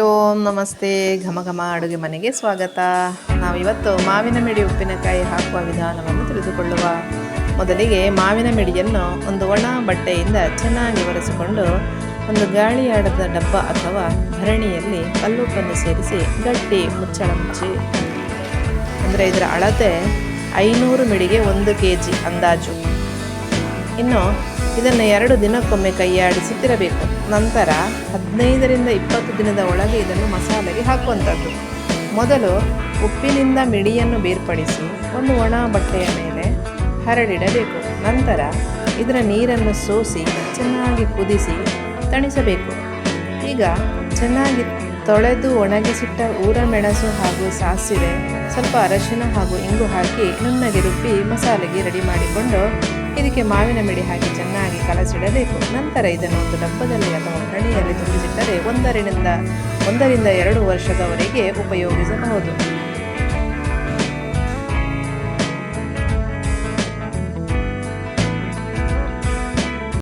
ಓಂ ನಮಸ್ತೆ, ಘಮ ಘಮ ಅಡುಗೆ ಮನೆಗೆ ಸ್ವಾಗತ. ನಾವಿವತ್ತು ಮಾವಿನ ಮಿಡಿ ಉಪ್ಪಿನಕಾಯಿ ಹಾಕುವ ವಿಧಾನವನ್ನು ತಿಳಿದುಕೊಳ್ಳುವ ಮೊದಲಿಗೆ ಮಾವಿನ ಮಿಡಿಯನ್ನು ಒಂದು ಒಣ ಬಟ್ಟೆಯಿಂದ ಚೆನ್ನಾಗಿ ಒರೆಸಿಕೊಂಡು ಒಂದು ಗಾಳಿಯಾಡದ ಡಬ್ಬ ಅಥವಾ ಭರಣಿಯಲ್ಲಿ ಕಲ್ಲುಪ್ಪನ್ನು ಸೇರಿಸಿ ಗಟ್ಟಿ ಮುಚ್ಚಳ ಮುಚ್ಚಿ, ಅಂದರೆ ಇದರ ಅಳತೆ ಐನೂರು ಮಿಡಿಗೆ ಒಂದು ಕೆ ಜಿ ಅಂದಾಜು. ಇನ್ನು ಇದನ್ನು ಎರಡು ದಿನಕ್ಕೊಮ್ಮೆ ಕೈಯಾಡಿಸುತ್ತಿರಬೇಕು. ನಂತರ ಹದಿನೈದರಿಂದ ಇಪ್ಪತ್ತು ದಿನದ ಒಳಗೆ ಇದನ್ನು ಮಸಾಲೆಗೆ ಹಾಕುವಂಥದ್ದು. ಮೊದಲು ಉಪ್ಪಿನಿಂದ ಮಿಡಿಯನ್ನು ಬೇರ್ಪಡಿಸಿ ಒಂದು ಒಣ ಬಟ್ಟೆಯ ಮೇಲೆ ಹರಡಿಡಬೇಕು. ನಂತರ ಇದರ ನೀರನ್ನು ಸೋಸಿ ಚೆನ್ನಾಗಿ ಕುದಿಸಿ ತಣಿಸಬೇಕು. ಈಗ ಚೆನ್ನಾಗಿ ತೊಳೆದು ಒಣಗಿಸಿಟ್ಟ ಊರ ಮೆಣಸು ಹಾಗೂ ಸಾಸಿವೆ, ಸ್ವಲ್ಪ ಅರಶಿನ ಹಾಗೂ ಇಂಗು ಹಾಕಿ ನುಣ್ಣಗೆ ರುಬ್ಬಿ ಮಸಾಲೆಗೆ ರೆಡಿ ಮಾಡಿಕೊಂಡು ಇದಕ್ಕೆ ಮಾವಿನ ಮಿಡಿ ಹಾಕಿ ಚೆನ್ನಾಗಿ ಕಲಸಿಡಬೇಕು. ನಂತರ ಇದನ್ನು ಒಂದು ಡಬ್ಬದಲ್ಲಿ ಅಥವಾ ಹಣೆಯಲ್ಲಿ ತುಂಬಿಸಿಟ್ಟರೆ ಒಂದರಿಂದ ಒಂದರಿಂದ ಎರಡು ವರ್ಷದವರೆಗೆ ಉಪಯೋಗಿಸಬಹುದು.